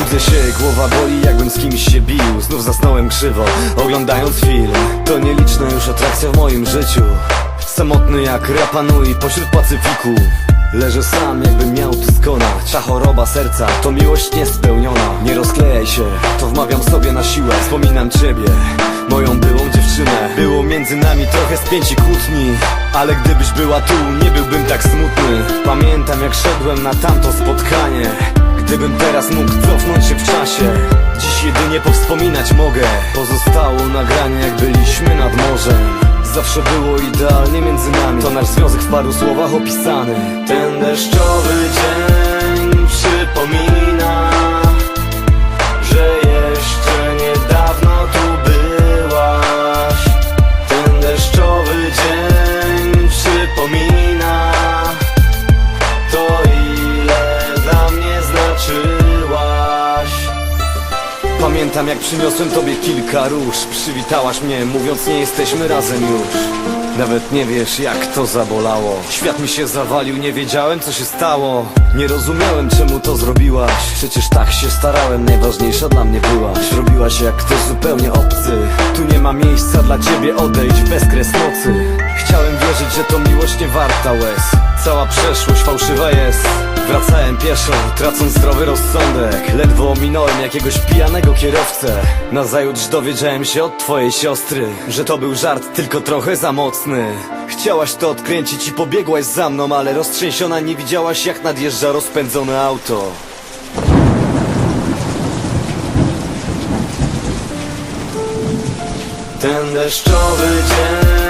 się, głowa boli jakbym z kimś się bił. Znów zasnąłem krzywo, oglądając film. To nieliczna już atrakcja w moim życiu. Samotny jak Rapanui pośród Pacyfiku. Leżę sam jakbym miał tu skonać. Ta choroba serca to miłość niespełniona. Nie rozklejaj się, to wmawiam sobie na siłę. Wspominam ciebie, moją byłą dziewczynę. Było między nami trochę spięci kłótni Ale gdybyś była tu, nie byłbym tak smutny. Pamiętam jak szedłem na tamto spotkanie Gdybym teraz mógł cofnąć się w czasie. Dziś jedynie powspominać mogę. Pozostało nagranie jak byliśmy nad morzem. Zawsze było idealnie między nami. To nasz związek w paru słowach opisany. Ten deszczowy dzień Pamiętam jak przyniosłem tobie kilka róż. Przywitałaś mnie mówiąc nie jesteśmy razem już Nawet nie wiesz jak to zabolało. Świat mi się zawalił, nie wiedziałem co się stało. Nie rozumiałem czemu to zrobiłaś. Przecież tak się starałem, najważniejsza dla mnie byłaś Robiłaś jak ktoś zupełnie obcy. Tu nie ma miejsca dla ciebie, odejdź bez kres nocy Chciałem wierzyć, że to miłość nie warta łez. Cała przeszłość fałszywa jest. Wracałem pieszo, tracąc zdrowy rozsądek. Ledwo ominąłem jakiegoś pijanego kierowcę. Nazajutrz dowiedziałem się od twojej siostry Że to był żart tylko trochę za mocny Chciałaś to odkręcić i pobiegłaś za mną Ale roztrzęsiona nie widziałaś jak nadjeżdża rozpędzone auto. Ten deszczowy dzień